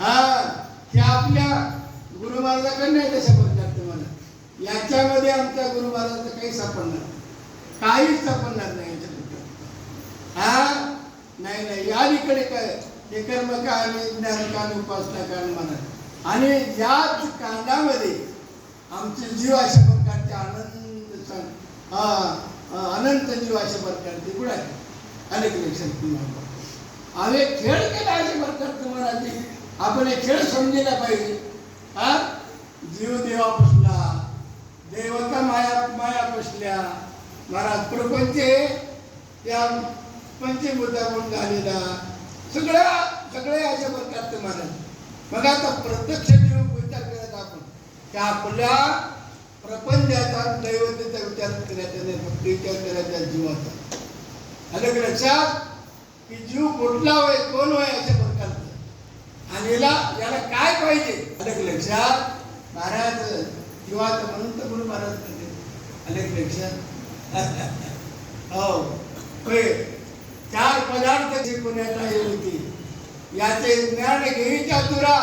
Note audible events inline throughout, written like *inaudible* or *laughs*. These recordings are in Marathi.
हा हे आपल्या गुरु महाराजाकडे नाही तशा पडतात तुम्हाला. याच्यामध्ये आमच्या गुरु महाराजांचं काही सापडणार नाही. काहीच सापडणार नाही याच्याबद्दल हा? नाही नाही. या अलीकडे काय? हे कर्मकांड ज्ञानकांड उपासना कांड म्हणा आणि याच कांदामध्ये आमचे जीव अशा प्रकारचे आनंद हा, अनंत जीव अशा प्रकारचे कुठे आहे अनेक लक्षात तुम्हाला आम्ही खेळ केला अशा म्हणतात तुम्हाला आपण हे खेळ समजायला पाहिजे. हा? जीव देवा बसला देवता माया माया बसल्या महाराज प्रपंच या पंचभूतावरून झालेला सगळ्या सगळ्या अशा म्हणतात तुम्हाला. मग आता प्रत्यक्ष जीव विचार करत आपण? त्या आपल्या प्रपंचाचा दैवतेचा विचार करायचा नाही फक्त विचार करायचा जीवाचा. अलग लक्षात? की जीव कुठला होय कोण होय अशा प्रकारचं आणि याला याला काय पाहिजे? आलं लक्षात महाराज जीवाचं म्हणून तर गुरु महाराज म्हणते आलं लक्षात. *laughs* हो चार पदार्थ शिकवण्यात आले होती याचे ज्ञान घेईच्या तुरा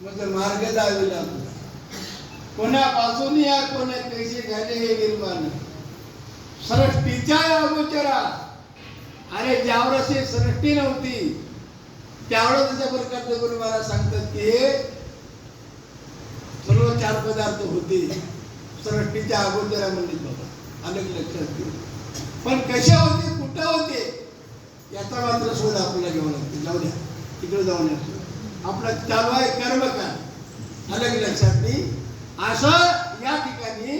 म्हणजे मार्ग दाविला कोणापासून या कोणा पैसे घ्याले हे निर्माण. सृष्टीच्या या अरे ज्यावर अशी सृष्टी नव्हती त्यावेळेस त्याच्या प्रकारचे गुरु महाराज सांगतात की हे सर्व चार पदार्थ होते. सृष्टीच्या अगोदरा म्हणजे बाबा अनेक लक्षात घेऊ पण कशा होते कुठं होते याचा मात्र शोध आपल्याला घ्यावा लागतो. जाऊ द्या तिकडे जाऊ येतो आपला चालू आहे कर्मकांड अलग लक्षात नाही असं या ठिकाणी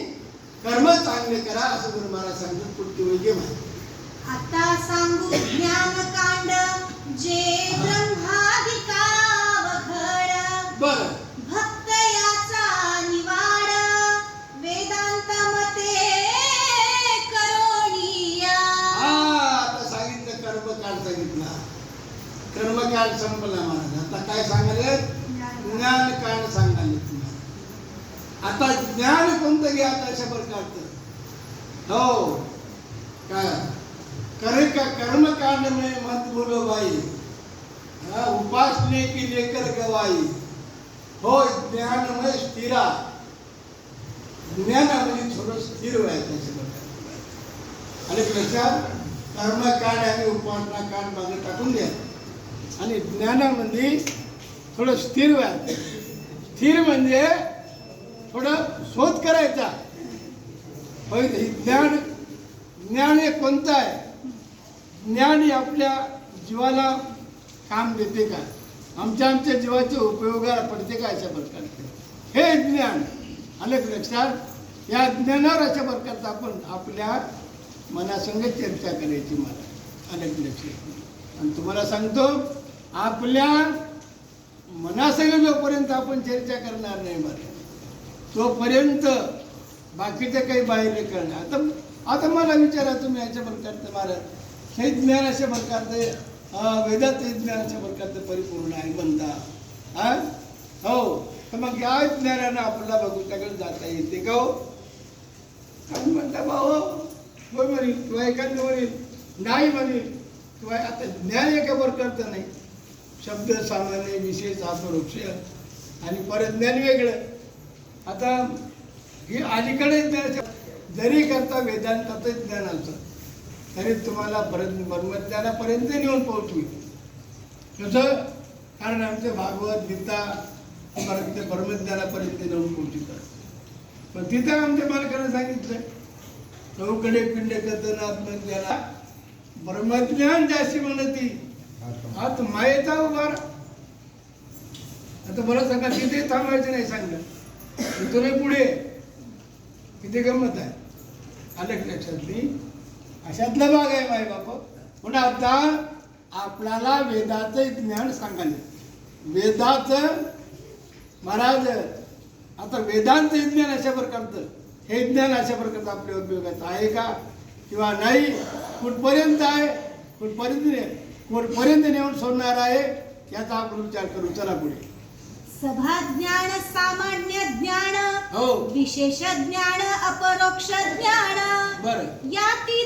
कर्म चांगले करा असं गुरु महाराज सांगतात पुढची वेळी घे आता सांगू ज्ञानकांड जे ब्रह्मादिका वखड बर. भक्त याचा निवाड वेदांत मते करोनिया हा आता सांगितलं कर्मकांड सांगितला. कर्मकांड संपला महाराज आता काय सांगाले? ज्ञानकांड सांगाले तुम्हाला. आता ज्ञान कोणतं घ्या? अशा प्रकारचं हो. काय? करे का कर्मकांड में मत बोलो भाई। उपासने की लेकर गवाई हो ज्ञान में स्थिरा ज्ञानामध्ये थोडं स्थिर व्हायचं अशा प्रकारचं आणि लक्षात कर्मकांड आणि उपासना कांड मागे टाकून द्या. आणि ज्ञानामध्ये म्हणजे थोडं स्थिर व्हायचं. स्थिर म्हणजे थोडं शोध करायचा. होय ज्ञान ज्ञान हे कोणतं आहे? ज्ञान हे आपल्या जीवाला काम देते का? आमच्या आमच्या जीवाच्या उपयोगाला पडते का अशा प्रकारचे? हे ज्ञान आलं लक्षात या ज्ञानावर अशा प्रकारचं आपण आपल्या मनासंग चर्चा करायची मला आलं लक्षात. आणि तुम्हाला सांगतो आपल्या मनासंग जोपर्यंत आपण चर्चा करणार नाही मला तोपर्यंत बाकीचं काही बाहेर नाही करणार. आता आता मला विचारा तुम्ही याच्या प्रकारचं महाराज हे ज्ञानाच्या अशा प्रकारचे वेदात हे ज्ञानाच्या प्रकारचं परिपूर्ण आहे म्हणता हा? हो. तर मग या ज्ञानानं आपल्याला भगवंताकडे जाता येते का हो? आणि म्हणता भाऊ होय म्हणेल किंवा एखादं म्हणेल नाही म्हणेल किंवा आता ज्ञान एका प्रकारचं नाही. शब्द सामान्य विशेष आत्मवृक्ष आणि परत ज्ञान वेगळं. आता हे अलीकडे ज्ञान जरी करता वेदांताचं ज्ञान असतं तरी तुम्हाला परत ब्रह्मज्ञानापर्यंत नेऊन पोहोचवी कसं कारण आमचे भागवत गीता परत ते ब्रह्मज्ञानापर्यंत नेऊन पोहोचतात पण तिथं आमच्या मालकानं सांगितलं चौकडे पिंड कथन आत्मज्ञाना. ब्रह्मज्ञान जास्ती म्हणती. आत मायेचा उभार. आता मला सांगा तिथे थांबायचं नाही सांगलं तिथूनही पुढे. किती गंमत आहे. आलं की लक्षातली अशातला भाग आहे माय बाप. पण आता आपल्याला वेदाचं ज्ञान सांगायला वेदाचं महाराज आता वेदांत ज्ञान अशा प्रकारचं. हे ज्ञान अशा प्रकारचं आपल्या उपयोगाचं आहे का? किंवा नाही? कुठपर्यंत आहे? कुठपर्यंत नाही? कुठपर्यंत नेऊन सोडणार आहे? याचा आपण विचार करू. चला पुढे. सभा ज्ञान सामान्य ज्ञान हो. विशेष ज्ञान अपरोक्ष ज्ञान. बरं. यातीत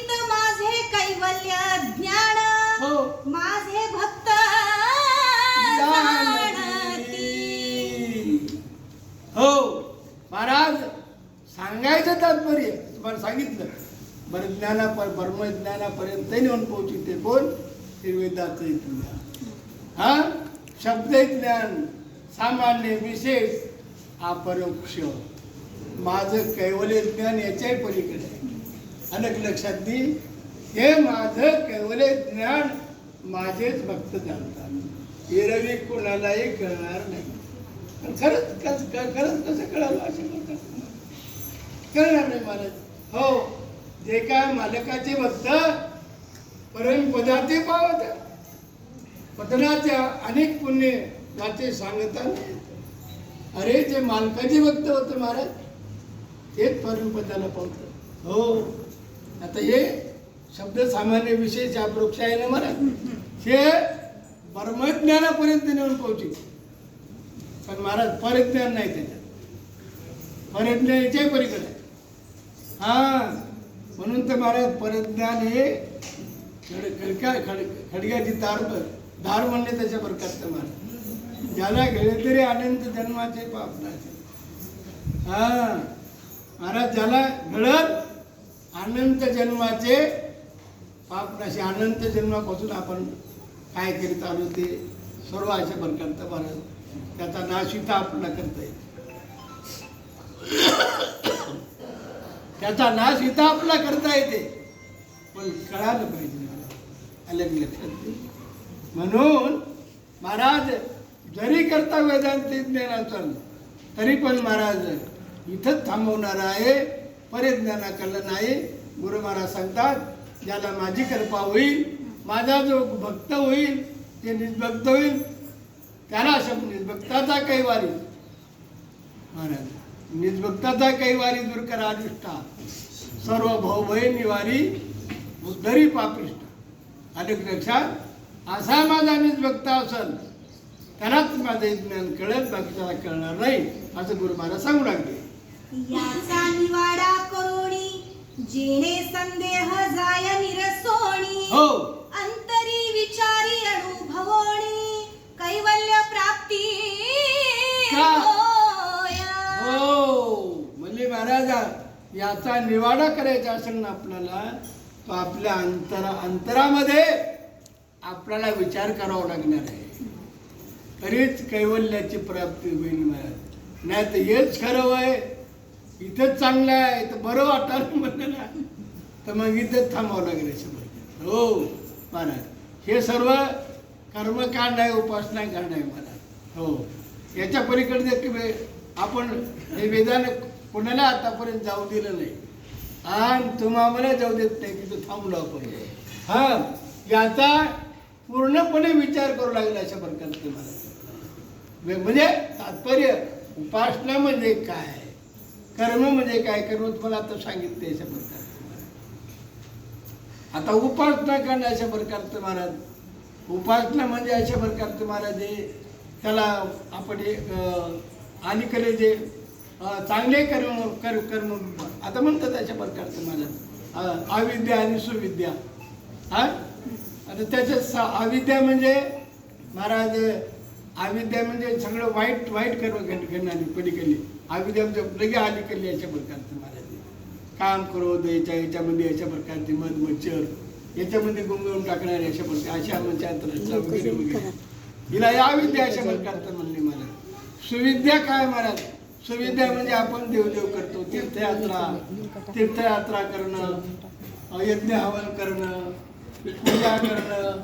सांगितलं. बरं ज्ञाना ब्रह्मज्ञानापर्यंत नेऊन पोहोचिते कोण? निर्वेदाचं ज्ञान हा? शब्द ज्ञान सामान्य विशेष अपरोक्ष. माझं कैवल्य ज्ञान याच्याही पलीकडे अनेक लक्षात दे. हे माझं कैवल्य ज्ञान माझेच भक्त जाणतात. एरवी कुणालाही कळणार नाही. पण खरंच कसं क- खरंच कसं कळालं असे म्हणतात करणार नाही महाराज. हो जे काय मालकाचे भक्त परमपदाचे पावत. पतनाच्या अनेक पुण्य वाचे सांगता अरे जे मालकाचे भक्त होते महाराज तेच परमपदाला पावतं. हो आता हे शब्द सामान्य विशेष वृक्ष आहे ना महाराज हे परमज्ञानापर्यंत नेऊन पोहोचेल. पण महाराज परज्ञान नाही त्याच्यात. परज्ञान याच्याही पलीकडे. आहे हा म्हणून तर महाराज परज्ञान हे खड खडका खड खडग्याची तार धार म्हणले त्याच्या प्रकारचं महाराज. ज्याला गेले तरी अनंत जन्माचे पाप नाही हा महाराज ज्याला घडत अनंत जन्माचे पाप नाशी अनंत जन्मापासून आपण काय करीत आलो ते सर्व अशा प्रकारचं महाराज त्याचा नाशिता इथं आपल्याला करता येईल. त्याचा नाश इथं आपला करता येते. पण कळालं पाहिजे मला. अलग लक्षात म्हणून महाराज जरी करता वेदांत ज्ञान तरी पण महाराज इथंच थांबवणार आहे परिज्ञानाकडलं नाही. गुरु महाराज सांगतात ज्याला माझी कृपा होईल माझा जो भक्त होईल ते निष्भक्त होईल. त्याला शब्द निष्भक्ताचा कैवारी. महाराज निष्भक्ताचा कैवारी दूर करा अधिष्ठा सर्व भाऊभय निवारी उद्धरी पापिष्ट। आले का लक्षात असा माझा निष्भक्त असेल त्यालाच माझं ज्ञान कळत बाकी त्याला कळणार नाही असं गुरु महाराज सांगू लागले. याचा निवाडा करोणी जेणे संदेह जाय निरसोणी हो. अंतरी विचारी अनुभवोणी. याचा निवाडा करायचा असेल ना आपल्याला तो आपल्या अंतरा अंतरामध्ये आपल्याला विचार करावा लागणार आहे. तरीच कैवल्याची प्राप्ती होईल मला नाही तर हेच खरं आहे इथंच चांगलं आहे तर बरं वाटायला म्हणलं ना तर मग इथंच थांबावं लागेल समज हो महाराज. हे सर्व कर्मकांड आहे उपासना कांड आहे मला हो. याच्या पलीकडे आपण हे वेदाने कुणाला आतापर्यंत जाऊ दिलं नाही. आणि तुम्हा जाऊ देत नाही की तू थांबलो आपण. हा याचा पूर्णपणे विचार करू लागला अशा प्रकारे तुम्हाला. म्हणजे तात्पर्य उपासना म्हणजे काय? कर्म म्हणजे काय? कर्म तुम्हाला आता सांगितले अशा प्रकारे आता उपासना करणं अशा प्रकारचं महाराज उपासना म्हणजे अशा प्रकारचं महाराज हे त्याला आपण एक अलीकडे जे चांगले कर्म कर कर्म. आता म्हणतात अशा प्रकारचं अं, अविद्या आणि सुविद्या. हा? आता त्याच्यात स- अविद्या म्हणजे महाराज अविद्या म्हणजे सगळं वाईट वाईट कर्म घडणारी पलीकडली. अविद्या म्हणजे लगे अलीकडली अशा प्रकारचं महाराज. काम क्रोध याच्या याच्यामध्ये अशा प्रकारचे मध मच्छर याच्यामध्ये गुंगवून टाकणारे अशा प्रकार अशा अंतराष्ट्रीय वगैरे वगैरे हिला या विद्या अशा प्रकारचं म्हणले मला सुविद्या काय महाराज? सुविधा म्हणजे आपण देवदेव करतो तीर्थयात्रा तीर्थयात्रा करणं यज्ञ हवन करणं पूजा करणं